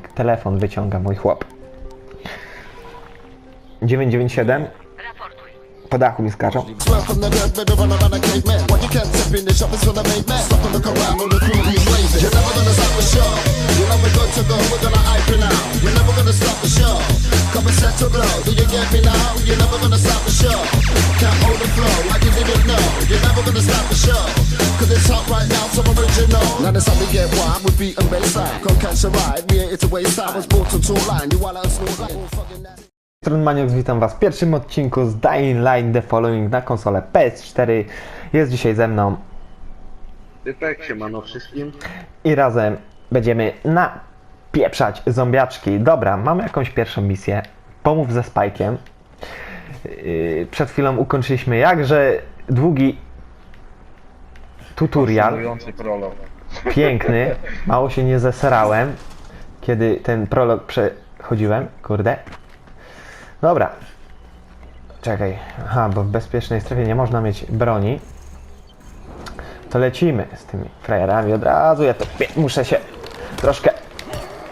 Telefon wyciąga mój chłop. 997. Po dachu mi skaczą. Trunmaniok, witam Was w pierwszym odcinku z Dying Line The Following na konsolę PS4. Jest dzisiaj ze mną Typek się mano wszystkim. i razem będziemy napieprzać zombiaczki. Dobra, mamy jakąś pierwszą misję. Pomów ze Spajkiem. Yy, Przed chwilą ukończyliśmy jakże długi tutorial. Fascynujący prolog. Piękny. Mało się nie zesrałem, kiedy ten prolog przechodziłem. Kurde. Dobra. Czekaj. Aha, bo w bezpiecznej strefie nie można mieć broni. To lecimy z tymi frajerami od razu. Ja to muszę się troszkę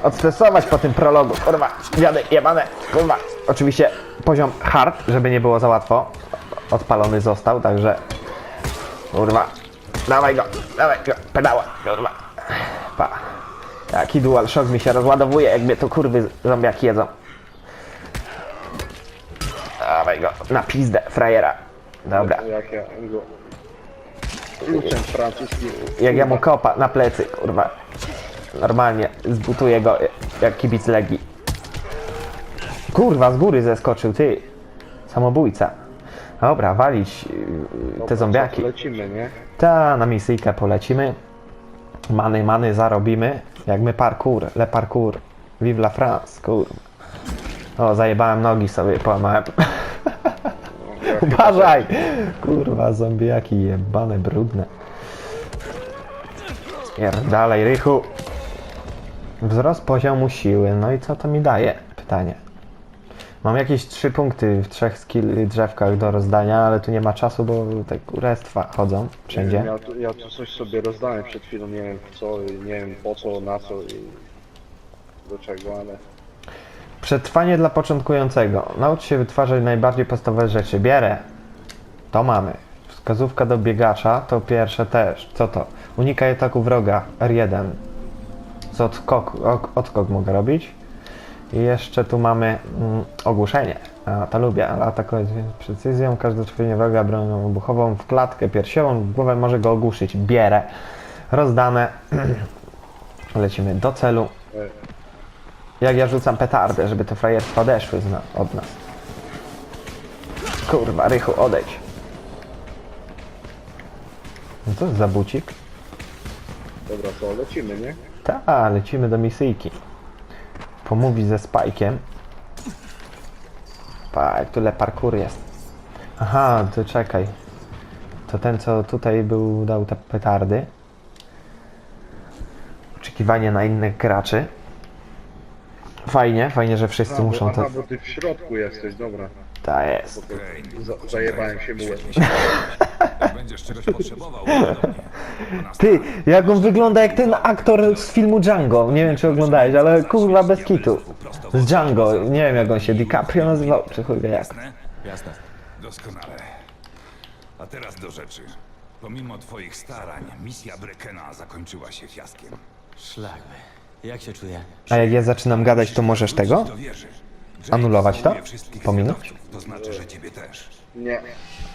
odstresować po tym prologu. Kurwa, wiady jebane. Kurwa. Oczywiście poziom hard, żeby nie było za łatwo. Odpalony został, także Kurwa. Dawaj go, dawaj go, pedała, kurwa. Pa. Jaki dual shock mi się rozładowuje, jak to kurwy zombiaki jedzą. Dawaj go, na pizdę, frajera. Dobra, Jak ja go kluczem francuskim. jak ja mu kopa na plecy, kurwa. Normalnie zbutuję go jak kibic Legii. Kurwa, z góry zeskoczył, ty. Samobójca. Dobra, walić yy, te zombiaki. Lecimy, nie? Ta, na misyjkę polecimy. Many, many zarobimy. Jak my parkour, le parkour. Vive la France, kurwa. O, zajebałem nogi sobie, połamałem. Uważaj! Kurwa, zombiaki jebane, brudne. dalej, Rychu. Wzrost poziomu siły. No i co to mi daje? Pytanie. Mam jakieś trzy punkty w trzech skill drzewkach do rozdania, ale tu nie ma czasu, bo te kurestwa chodzą wszędzie. Ja tu, ja tu coś sobie rozdałem przed chwilą, nie wiem co, nie wiem po co, na co i do czego, ale Przetrwanie dla początkującego. Naucz się wytwarzać najbardziej podstawowe rzeczy. Bierę. To mamy. Wskazówka do biegacza to pierwsze też. Co to? Unikaj ataku wroga. R1. Z odskok, ok- odskok mogę robić. I jeszcze tu mamy mm, ogłuszenie. A, to lubię, ale atakować z precyzją. Każde trafienie wroga bronią wybuchową w klatkę piersiową, w głowę może go ogłuszyć. Bierę. Rozdane. Lecimy do celu. Jak ja rzucam petardę, żeby te frajerstwa odeszły z na, od nas. Kurwa, Rychu, odejdź. No co za bucik? dobra, to lecimy, nie? Ta, lecimy do misyjki. Pomówić ze Spajkiem. Pa, jak tyle parkour jest. Aha, to czekaj. To ten, co tutaj był, dał te petardy. Oczekiwanie na innych graczy. Fajnie, fajnie, że wszyscy A, muszą bo, to... bo ty w środku jesteś, dobra. Ta jest. Za, zajebałem się mułem. Jak będziesz czegoś potrzebował, do mnie. Ty, jak on wygląda jak ten aktor z filmu Django. Nie wiem, czy oglądałeś, ale kurwa bez kitu. Z Django. Nie wiem, jak on się DiCaprio nazywał, czy chuj wie jak. Jasne? Jasne. Doskonale. A teraz do rzeczy. Pomimo twoich starań, misja Brekena zakończyła się fiaskiem. Szlak by. Jak się czuję? A jak ja zaczynam gadać, to możesz tego? Anulować to? Pominąć? To znaczy, że ciebie też. Nie.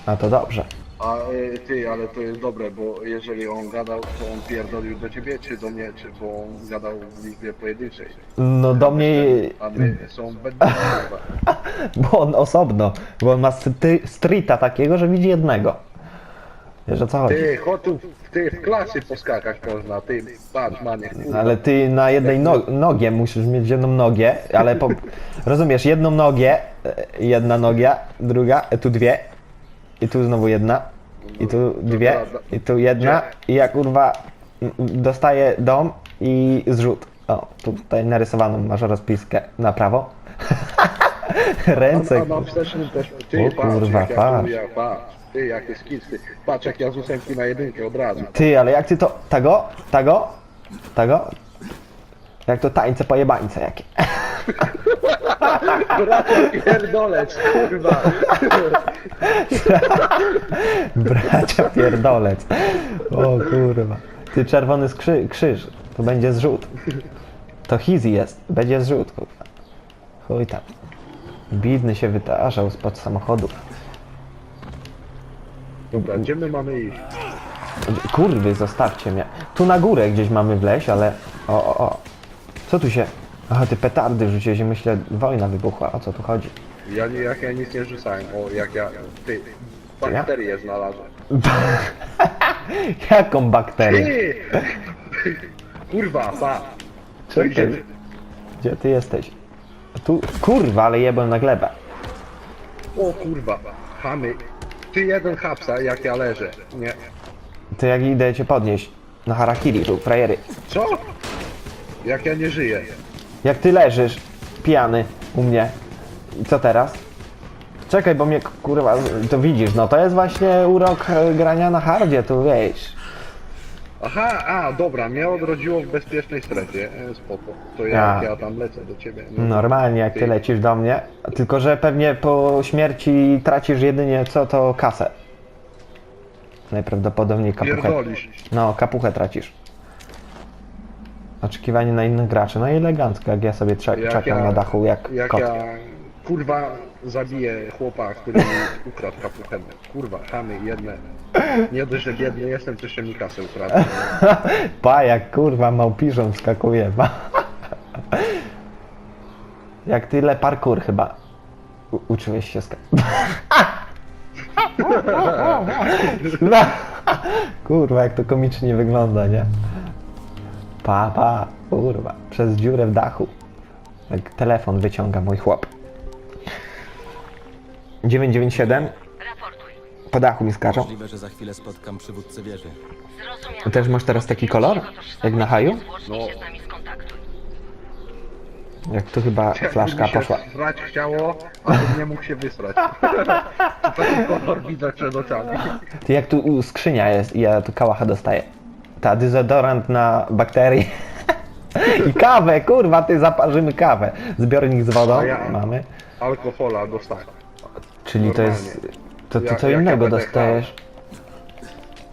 A to dobrze. A y, ty, ale to jest dobre, bo jeżeli on gadał, to on pierdolił do ciebie, czy do mnie, czy bo on gadał w liczbie pojedynczej. No do mnie, A my są bo on osobno, bo on ma stry- streeta takiego, że widzi jednego. Wiesz o co chodzi? Ty, chodź tu, ty w klasy poskakać można, ty, patrz, manie, kurwa. Ale ty na jednej no nogie musisz mieć jedną nogę, ale po, rozumiesz, jedną nogę, e, jedna noga, druga, e, tu dwie, i tu znowu jedna, i tu dwie, i tu jedna, i ja kurwa m, m, dostaję dom i zrzut. O, tutaj narysowaną masz rozpiskę na prawo. Ręce. A na wstecznym też, ty, O patrz, kurwa, jak ja patrz. tu, ja, patrz, ty, jakie skitsy, patrz jak ja z ósemki na jedynkę od razu. Ty, ale jak ty to, tago, tago, tago, Jak to tańce pojebańce jakie. Bracia pierdolec, kurwa. Bracia pierdolec. O kurwa. Ty czerwony skrzy- krzyż. To będzie zrzut. To Hizi jest. Będzie zrzut, kurwa. Chuj tam. Bidny się wytarzał spod samochodu. Dobra, gdzie my mamy iść? Kurwy, zostawcie mnie. Tu na górę gdzieś mamy wleźć, ale... O, o, o. Co tu się... Aha, ty petardy rzuciłeś i myślę, wojna wybuchła. O co tu chodzi? Ja, nie- jak ja nic nie rzucałem, o jak ja, ty, bakterię znalazłem. Jaką bakterię? Ty! Kurwa, pa. Czekaj. Gdzie, Gdzie ty jesteś? Tu... Kurwa, ale jebłem na glebę. o kurwa, chamy. Ty jeden hapsa, jak ja leżę. Nie. To jak idę cię podnieść. Na harakiri tu, frajery. Co? Jak ja nie żyję. Jak ty leżysz, pijany u mnie. I co teraz? Czekaj, bo mnie kurwa, to widzisz, no to jest właśnie urok e, grania na hardzie, tu wiesz. Aha, a dobra, mnie odrodziło w bezpiecznej strefie. E, spoko. To jak Ja. ja tam lecę do ciebie. No. Normalnie jak ty lecisz do mnie, tylko że pewnie po śmierci tracisz jedynie co to kasę. Najprawdopodobniej kapuchę. Pierdolisz. No, kapuchę tracisz. Oczekiwanie na innych graczy. No i elegancko, jak ja sobie trze- Jak czekam ja- na dachu jak, Jak kot. ja kurwa zabiję chłopa, który mi ukradł kapuchę. Kurwa, chamy jedne. Nie dość, że biedny jestem, to jeszcze mi kasę ukradł. Pa, jak kurwa małpiżą wskakuje. Pa. Jak tyle parkour chyba. U- uczyłeś się skakać. Kurwa, jak to komicznie wygląda, nie? Pa, pa, kurwa, przez dziurę w dachu. Jak telefon wyciąga mój chłop. 997, Raportuj. po dachu mi skaczą. Możliwe, że za chwilę spotkam przywódcę wieży. Zrozumiano. Też masz teraz taki kolor? Jak na haju? Złącznij się z nami, skontaktuj. Jak tu chyba flaszka Mi się poszła. Srać chciało, a tu nie mógł się wysrać. Taki kolor widzę przed oczami. Ty jak tu u, skrzynia jest i ja tu kałacha dostaję. Ta dezodorant na bakterii. I kawę, kurwa, ty zaparzymy kawę. Zbiornik z wodą A ja- mamy. Alkohola dostałem. Czyli to jest. To ty Jak- co jak innego dostajesz.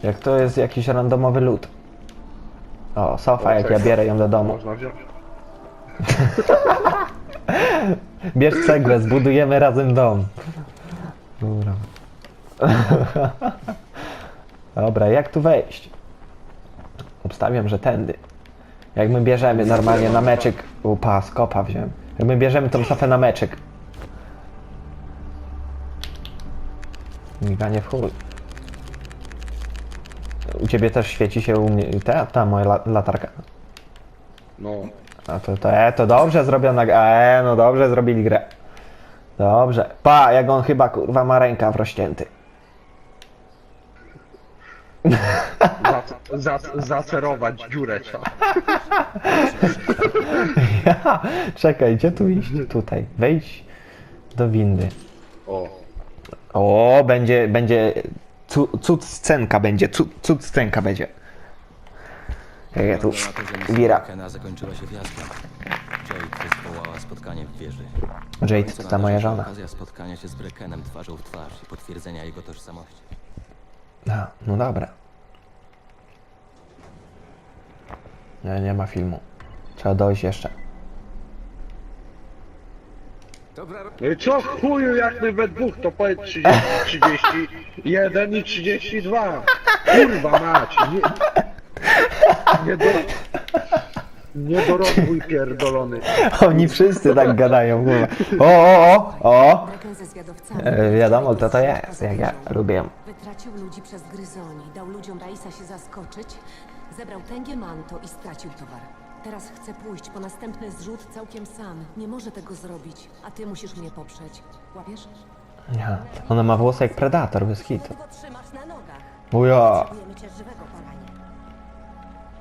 Jak to jest jakiś randomowy lód. O, sofa, jak ja czekaj. bierę ją do domu. Można wziąć. Bierz cegłę, zbudujemy razem dom. Dobra. Dobra, jak tu wejść? Obstawiam, że tędy. Jak my bierzemy normalnie na meczyk. Upa, skopa wziąłem. Jak my bierzemy tą sofę na meczyk. Miganie w chuj. U ciebie też świeci się u mnie ta, ta moja la, latarka. No. A to, to, e, to dobrze zrobiona gra. E, no dobrze zrobili grę. Dobrze. Pa, jak on chyba kurwa ma rękaw rozcięty. Za, za, zacerować dziurę trzeba. Ja, czekaj, gdzie tu iść? Tutaj. Wejdź do windy. O. O, będzie, będzie, cu, cud scenka będzie, cud, cud scenka będzie. Jak ja tu, Brekena zakończyła się fiaskiem. Jade zwołała spotkanie w wieży. Jade to ta moja żona. Okazja spotkania się z Brekenem twarzą w twarz i potwierdzenia jego tożsamości. No, no dobra. Nie, nie ma filmu. Trzeba dojść jeszcze. No i co chuju jak my we dwóch to powiedz 30, 31 i 32. Kurwa mać. Nie, nie, do, nie dorozwój pierdolony. Oni wszyscy tak gadają, kurwa. O, o, o, o! Breken ze zwiadowcami. E, wiadomo, kto to jest, jak ja lubię. Wytracił ludzi przez gryzoni, dał ludziom Raisa się zaskoczyć, zebrał tęgie manto i stracił towar. Teraz chce pójść po następny zrzut całkiem sam. Nie może tego zrobić, a ty musisz mnie poprzeć. Łapiesz? Ja. Ona ma włosy jak predator, bez hitu. Ledwo trzymasz na nogach. Uja! Potrzebujemy cię żywego, paranie.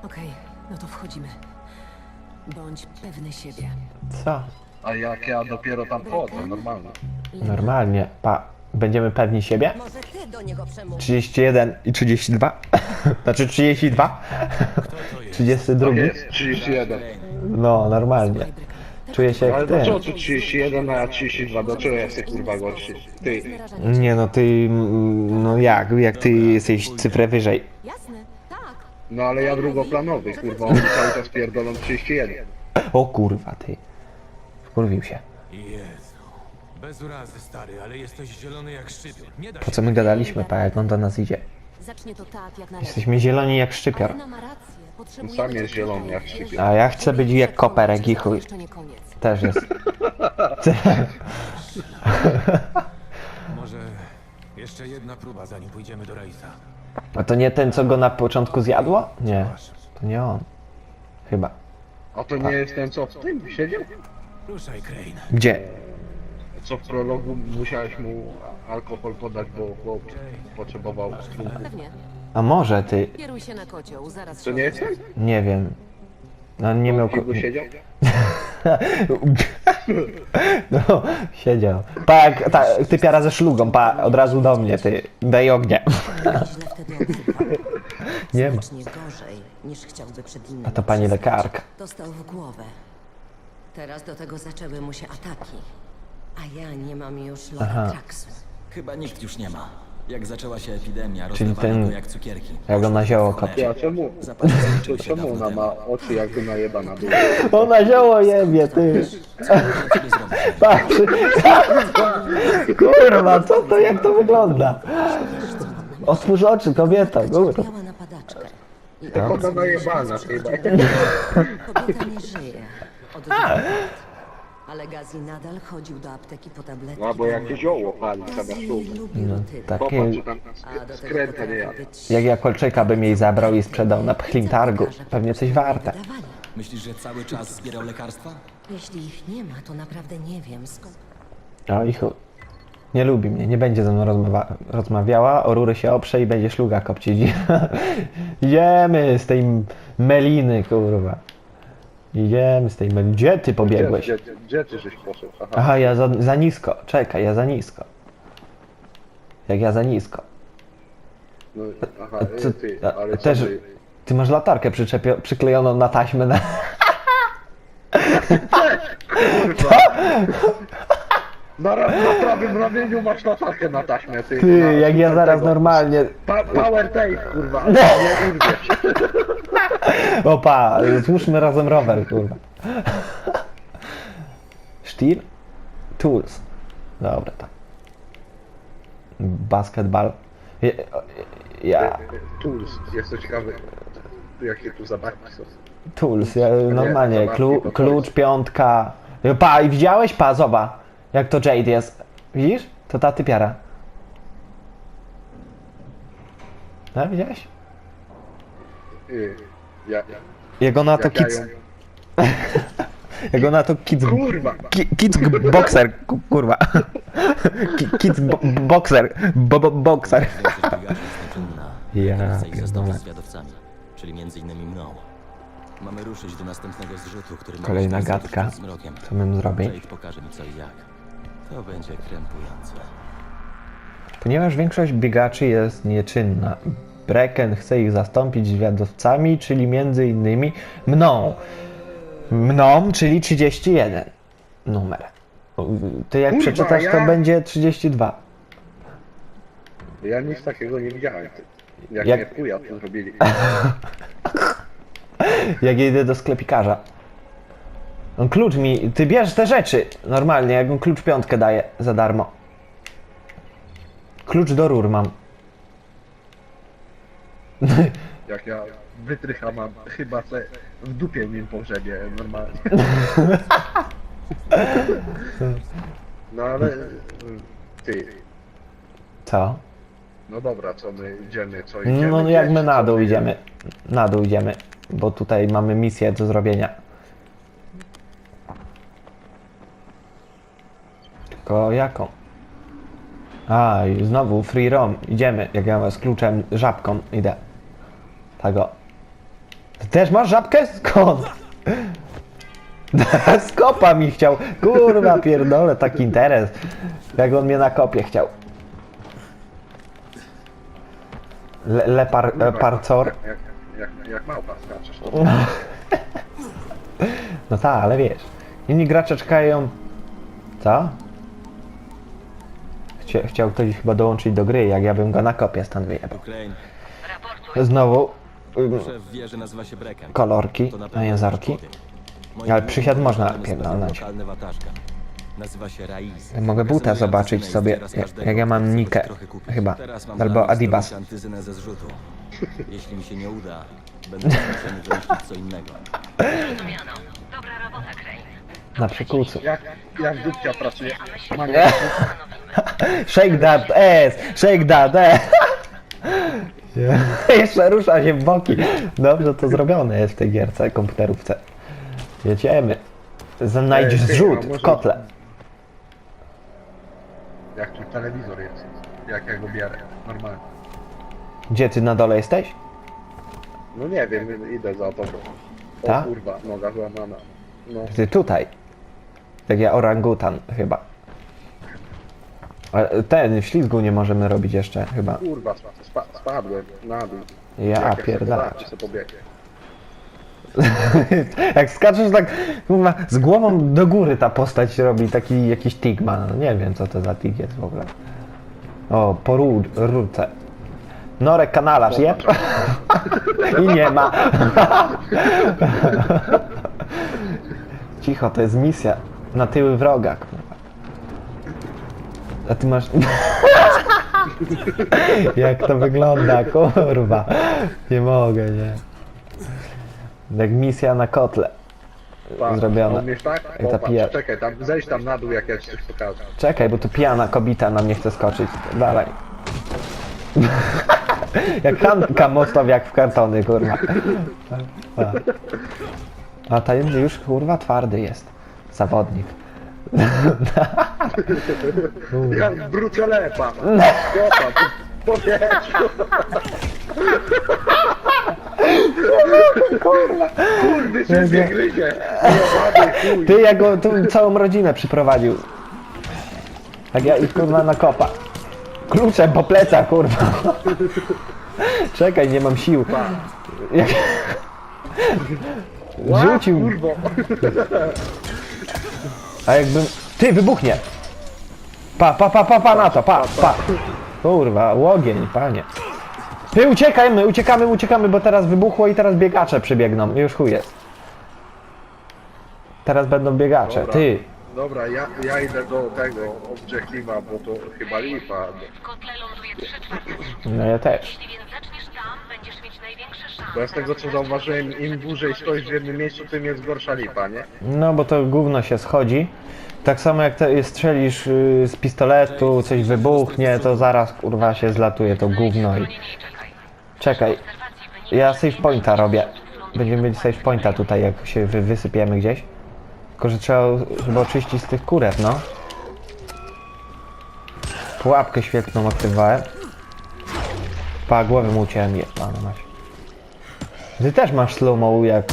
Okej, no to wchodzimy. Bądź pewny siebie. Co? A jak ja dopiero tam chodzę, normalnie. Normalnie. Pa, będziemy pewni siebie? Może ty do niego przemówić. 31 i 32. Znaczy 32? 32. Jest 31. No, normalnie. Czuję się Ale jak dlaczego ty. tu 31, a ja 32? Dlaczego ja jestem kurwa gorszy? Ty. Nie no, ty... mm, No jak? Jak ty jesteś cyfrę wyżej? Jasne, tak. No ale ja drugoplanowy, kurwa, oni cały czas pierdolą 31. O kurwa, ty. Wkurwił się. Jezu. Bez urazy, stary, ale jesteś zielony jak szczypior. Nie da Po się... co my gadaliśmy, pa, jak on do nas idzie? Zacznie to tak, jak należy. Jesteśmy zieloni jak szczypior. Alena ma rację. Potrzebujemy Sam jest zielony jak szczypior. A ja chcę być jak koperek i chuj. Jeszcze nie koniec. Też jest. Może jeszcze jedna próba, zanim pójdziemy do Raisa. A to nie ten, co go na początku zjadło? Nie. To nie on. Chyba. A to nie jest ten, co w tym siedział? Ruszaj, Crane. Gdzie? Co w prologu musiałeś mu alkohol podać, bo chłop potrzebował trunku. Pewnie. A może ty? Kieruj się na kocioł, zaraz To się nie jest ten? Nie wiem. No nie miał... Piwu siedział? No, siedział. Pa, jak ta typiara ze szlugą, pa, od razu do mnie, ty. Daj ognia. źle wtedy odzywał. Nie ma. Znacznie gorzej, niż chciałby przed innymi A to pani przyznać. lekarka. Dostał w głowę. Teraz do tego zaczęły mu się ataki. A ja nie mam już Loratraksu. Chyba nikt już nie ma. Jak zaczęła się epidemia, Czyli rozdawali ten- go jak cukierki. Jak on na zioło kopie. Ja czemu? Się czemu dawno ona temu. ma oczy jakby najebana była? Ona zioło jebie, ty. Co zrobić? Patrz. Kurwa, co to, jak to wygląda? Otwórz oczy, kobieta, kurwa. Cierpiała na padaczkę. I Tak ona najebana chyba. kobieta nie żyje. Od dwóch lat. Ale Gazi nadal chodził do apteki po tabletki. No bo jakie zioło pali zamiast Gazi lubił No, tak. Popatrz, że tam A do tego skręta nie być... Jak ja kolczyka bym jej zabrał i sprzedał na pchlim targu. Pewnie coś warte. Wydawali. Myślisz, że cały czas zbierał lekarstwa? Jeśli ich nie ma, to naprawdę nie wiem skąd. O i chuj. Nie lubi mnie, nie będzie ze mną rozmawa- rozmawiała, o rury się oprze i będzie szluga kopcić. Idziemy z tej meliny, kurwa. Idziemy z tej. Gdzie ty pobiegłeś? Gdzie, gdzie, gdzie ty żeś poszedł? Aha. Aha, ja za, za nisko. Czekaj, ja za nisko. Jak ja za nisko. No, aha, A e, ty, a- ale co też- ty? Ty masz latarkę przyczepio- przyklejoną na taśmę na... Na, ra- na prawym ramieniu masz latarkę na taśmę, ty. Ty, na, jak ja zaraz tego. normalnie... Pa, power tape, kurwa, nie urwiesz. Opa, złóżmy razem rower, kurwa. Steel? Tools. Dobra, tak. Basketball. Ja, ja Tools, jestem ciekawy, jakie tu zabawki są. tools, ja, normalnie, klu, to klucz, piątka. Pa, i widziałeś? Pa, zobacz. Jak to Jade jest. Widzisz? To ta typiara. No, widziałeś? Yy, ja, ja, Jak ona to jak ja kids... ją... Jak ona to kids... Kurwa! Ki- Kids g- boxer, ku- kurwa. Ki- Kids bo boxer, bo bo boxer. Ja pierdolę. zwiadowcami, czyli między innymi mną. Mamy ruszyć do następnego zrzutu, który ma Kolejna tuż gadka. przed zmrokiem. Co bym zrobił? Jade pokaże mi co i jak. To będzie krępujące. Ponieważ większość biegaczy jest nieczynna, Brecken chce ich zastąpić zwiadowcami, czyli między innymi mną. Mną, czyli 31 numer. Ty jak Kurwa, przeczytasz, to ja- będzie 32. Ja nic takiego nie widziałem, ty. Jak, Jak- jak... mnie chuja tu zrobili. Jak jedę do sklepikarza. On klucz mi, ty bierz te rzeczy normalnie, jak on klucz piątkę daje za darmo. Klucz do rur mam. Jak ja wytrycha mam, chyba se w dupie nim pogrzebie normalnie. No ale... Ty, Co? no dobra, co my idziemy, co idziemy? No jak gdzieś, my na co dół my- idziemy. Na dół idziemy, bo tutaj mamy misję do zrobienia. Tylko jaką? A, i znowu free roam. Idziemy, jak ja z kluczem, żabką idę. Tego. Ty też masz żabkę? Skąd? Skopa mi chciał. Kurwa pierdolę, taki interes. Jak on mnie na kopie chciał. Le, lepar, e, parcor. Jak, jak, jak, jak małpa skaczesz, to No tak, ale wiesz. Inni gracze czekają. Co? Chcia, chciał ktoś chyba dołączyć do gry, jak ja bym go na kopię stąd wyjebał. Znowu Szef wie, że nazywa się Brecken. kolorki na pewno jęzorki. Ale przysiad można pierdolnąć. lokalny watażka. Nazywa się Raiz. Mogę buta zobaczyć sobie, jak, jak ja mam nikę, chyba, albo Adibas. zdobyć antyzynę ze zrzutu. Jeśli mi się nie uda, będę wymyślić co innego. Zrozumiano. Dobra robota, Crane. Na przykucu. jak, jak dupcia pracuje. Shake that ass, shake that ass. Jeszcze rusza się w boki. Dobrze to zrobione jest w tej gierce, komputerówce. Jedziemy. Znajdziesz Ej, ty, zrzut w może- kotle. Jak tu telewizor jest. Jak ja go bierę. Normalnie. Gdzie ty na dole jesteś? No nie wiem, idę za tobą. O Ta? kurwa, noga złamana. No. Ty tutaj. Tak ja orangutan chyba. Ten, w ślizgu nie możemy robić jeszcze chyba. Kurwa, spa, spadłem na dół. Ja pobiegłem. Jak skaczesz tak, kurwa, z głową do góry ta postać robi taki jakiś tig ma. No nie wiem co to za tig jest w ogóle. O, po rur, rurce. Norek kanalarz, jeb. I nie ma. Cicho, to jest misja. Na tyły wroga, kurwa. A ty masz... Jak to wygląda, kurwa. Nie mogę, nie. Jak misja na kotle. Pa, Zrobione. Umiesz tak? Jak ta pija- czekaj, tam, zejdź tam na dół, jak ja ci coś pokażę. Czekaj, bo tu pijana kobita na mnie chce skoczyć. Dalej. jak Hanka mostow jak w kartony, kurwa. A. Ten już kurwa twardy jest. Zawodnik. Jak bruczolepa. Kopa, po powietrzu. Kurwy, wszystkie gryzie. Jebany chuj. Ty jak go tu całą rodzinę przyprowadził. Tak ja i kurwa na kopa. Kluczem po plecach, kurwa. Czekaj, nie mam sił. Jak... Rzucił. Kurwo. A jakbym... Ty, wybuchnie! Pa, pa, pa, pa, pa na to, pa, pa. Kurwa, łogień, panie. Ty, uciekajmy, uciekamy, uciekamy, bo teraz wybuchło i teraz biegacze przybiegną. Już chuj jest. Teraz będą biegacze. Dobra. Ty, Dobra, ja, ja idę do tego obiektywa, bo to chyba lipa. W kotle ląduje trzy czwarte no ja też. Jeśli więc Bo ja z tego co zauważyłem, im dłużej stoisz w jednym miejscu, tym jest gorsza lipa, nie? No bo to gówno się schodzi. Tak samo jak te, strzelisz y, z pistoletu, coś wybuchnie, to zaraz kurwa się zlatuje to gówno i... Czekaj. Ja save pointa robię. Będziemy mieć save pointa tutaj, jak się wy, wysypiemy gdzieś. Tylko, że trzeba chyba oczyścić z tych kurew, no. Pułapkę świetną aktywowałem. Pa, głowę mu uciąłem, je, pana masz. Ty też masz slow-mo, jak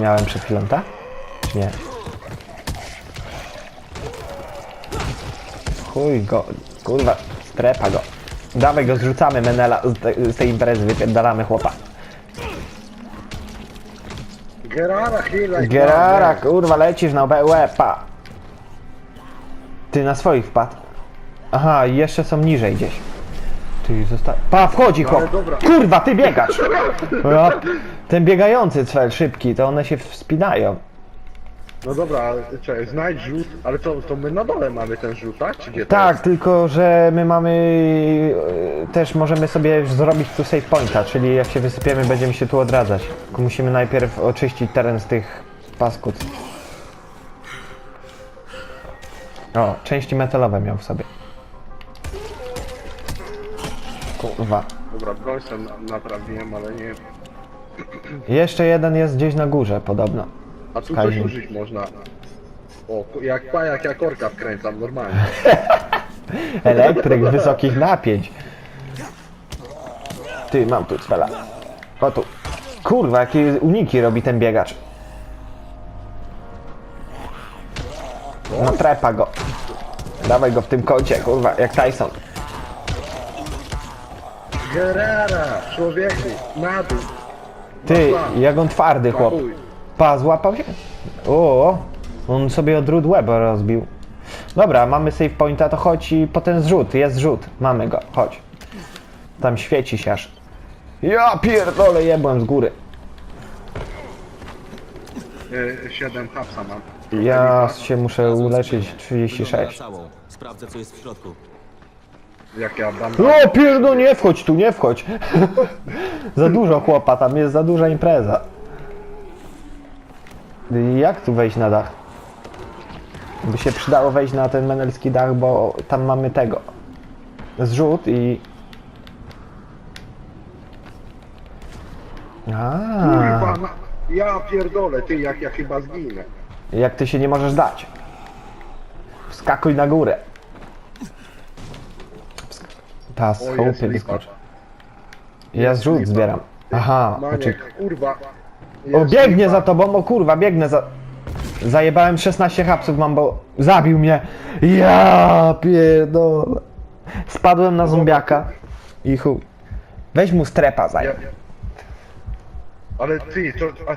miałem przed chwilą, tak? Nie? Chuj go, kurwa, strepa go. Dawaj go, zrzucamy Menela z, te, z tej imprezy, wypierdalamy chłopa. Gerara, chwila. Gerara, kurwa, lecisz na pa. Ty na swoich wpadł. Aha, jeszcze są niżej gdzieś. Ty. Pa, wchodzi chłop. Dobra. Kurwa, ty biegasz. O, ten biegający cel szybki, to one się wspinają. No dobra, ale czekaj, znajdź rzut, ale to, to my na dole mamy ten rzut, tak? Czy gdzie to Tak, tylko że my mamy e, też możemy sobie zrobić tu save pointa, czyli jak się wysypiemy będziemy się tu odradzać. Tylko musimy najpierw oczyścić teren z tych paskud. O, części metalowe miał w sobie. Kurwa. Dobra, broń sobie na- naprawiłem, ale nie... Jeszcze jeden jest gdzieś na górze podobno. A tu coś użyć można. O, ku- jak pajak, jak orka wkręcam, normalnie. Elektryk wysokich napięć. Ty, mam tu cwela. O tu. Kurwa, jakie uniki robi ten biegacz. No trepa go. Dawaj go w tym kącie, kurwa, jak Tyson. Gerara, człowieku, na dół. Ty, jak on twardy chłop. Chuj. Pa, złapał się? O, on sobie odród łeba rozbił. Dobra, mamy save pointa, to chodź i po ten zrzut. Jest zrzut, mamy go, chodź. Tam świeci się aż. Ja pierdolę, jebłem z góry. E, 7 hapsa mam. Ja się muszę uleczyć skrzynię. 36. Wygląda całą. Sprawdzę, co jest w środku. Jak ja dam... O pierdol, nie wchodź tu, nie wchodź. za dużo chłopa, tam jest za duża impreza. Jak tu wejść na dach? By się przydało wejść na ten menelski dach, bo tam mamy tego. Zrzut i... A, Kurwa, na... ja pierdolę, ty, jak ja chyba zginę. jak ty się nie możesz dać? Wskakuj na górę. Ta, z O, jest chałupy. Ja zrzut zbieram. Aha, Maniek, poczekaj. kurwa. O, Jest biegnie za tobą, o kurwa, biegnę za... Zajebałem 16 hapsów mam, bo zabił mnie. Ja pierdolę. Spadłem na zombiaka i chuj. Weź mu strepa Ja... zaj, Ale ty, to... A...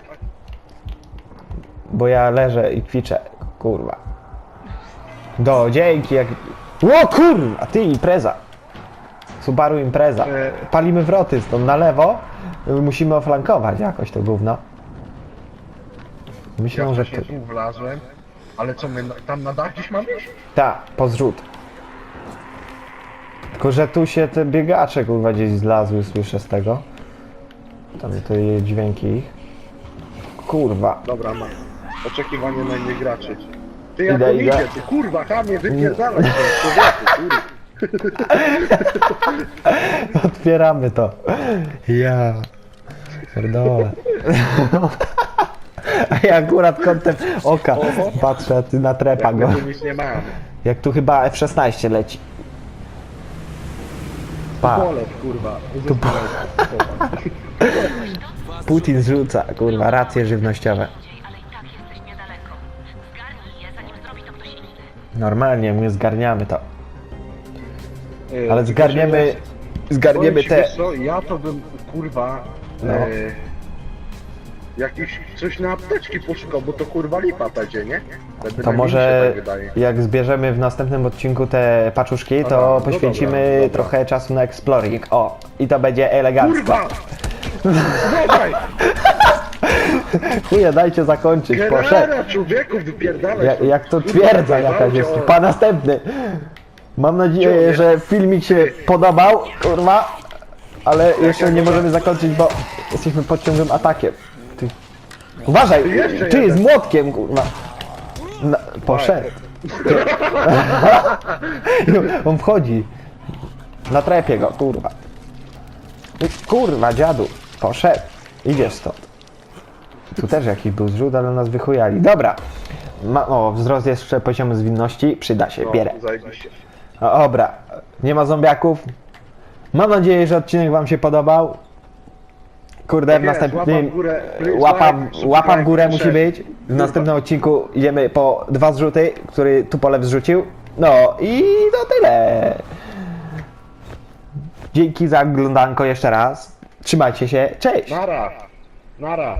bo ja leżę i kwiczę, kurwa. Do, dzięki, jak... O kurwa, ty impreza. Subaru impreza. E. Palimy wroty stąd na lewo. Musimy oflankować jakoś to gówno. Ja Myślę, że... wcześniej To... tu wlazłem. Ale co, my na- tam na dach gdzieś mamy? Tak, po zrzut. Tylko, że tu się te biegacze kurwa gdzieś zlazły, słyszę z tego. Tam te dźwięki ich. Kurwa. Dobra, mam. Oczekiwanie na innych graczy. Ty jak Idę, on idę. idzie, ty kurwa, kamie człowieku, kurwa. Otwieramy to. Ja. Pierdolę. A ja akurat kątem oka patrzę ty na trepa go. Tu nic nie mam. Jak tu chyba F-16 leci. Pa, Polew, kurwa. Putin zrzuca, kurwa, racje żywnościowe. Indziej, ale i tak jesteś niedaleko. Zgarnij je, zanim zrobi to ktoś inny. Normalnie, my zgarniamy to. E, Ale zgarniemy, zgarniemy Powiem ci, te... wiesz co, ja to bym, kurwa, No. e, jakiś, coś na apteczki poszukał, bo to kurwa lipa będzie, nie? Będę To może tak wydaje. jak zbierzemy w następnym odcinku te paczuszki, to Aha, no poświęcimy dobra, dobra. trochę czasu na exploring. O, i to będzie elegancko. Kurwa! Dawaj! Chuje, dajcie zakończyć. Generera, człowieku, wypierdalaj Jak, stąd. jak to twierdza jakaś jest. o- Pa następny. Mam nadzieję, że filmik się podobał, kurwa. Ale jeszcze nie możemy zakończyć, bo jesteśmy pod ciągłym atakiem. Ty. Uważaj, ty z młotkiem, kurwa. Na, poszedł. On wchodzi. Na trepie go, kurwa. Kurwa, dziadu. Poszedł. Idziesz stąd. Tu też jakiś był zrzut, ale nas wychujali. Dobra. Ma, o, wzrost jeszcze poziomu zwinności. Przyda się, bierę. No, zajebiście. O, dobra. Nie ma zombiaków. Mam nadzieję, że odcinek wam się podobał. Kurde, Tak w następnym... łapa w górę, please Łapa, like, łapa w górę subscribe, musi share. być. W następnym odcinku idziemy po dwa zrzuty, który Tupolew zrzucił. No i to tyle. Dzięki za oglądanko jeszcze raz. Trzymajcie się. Cześć! Nara, nara.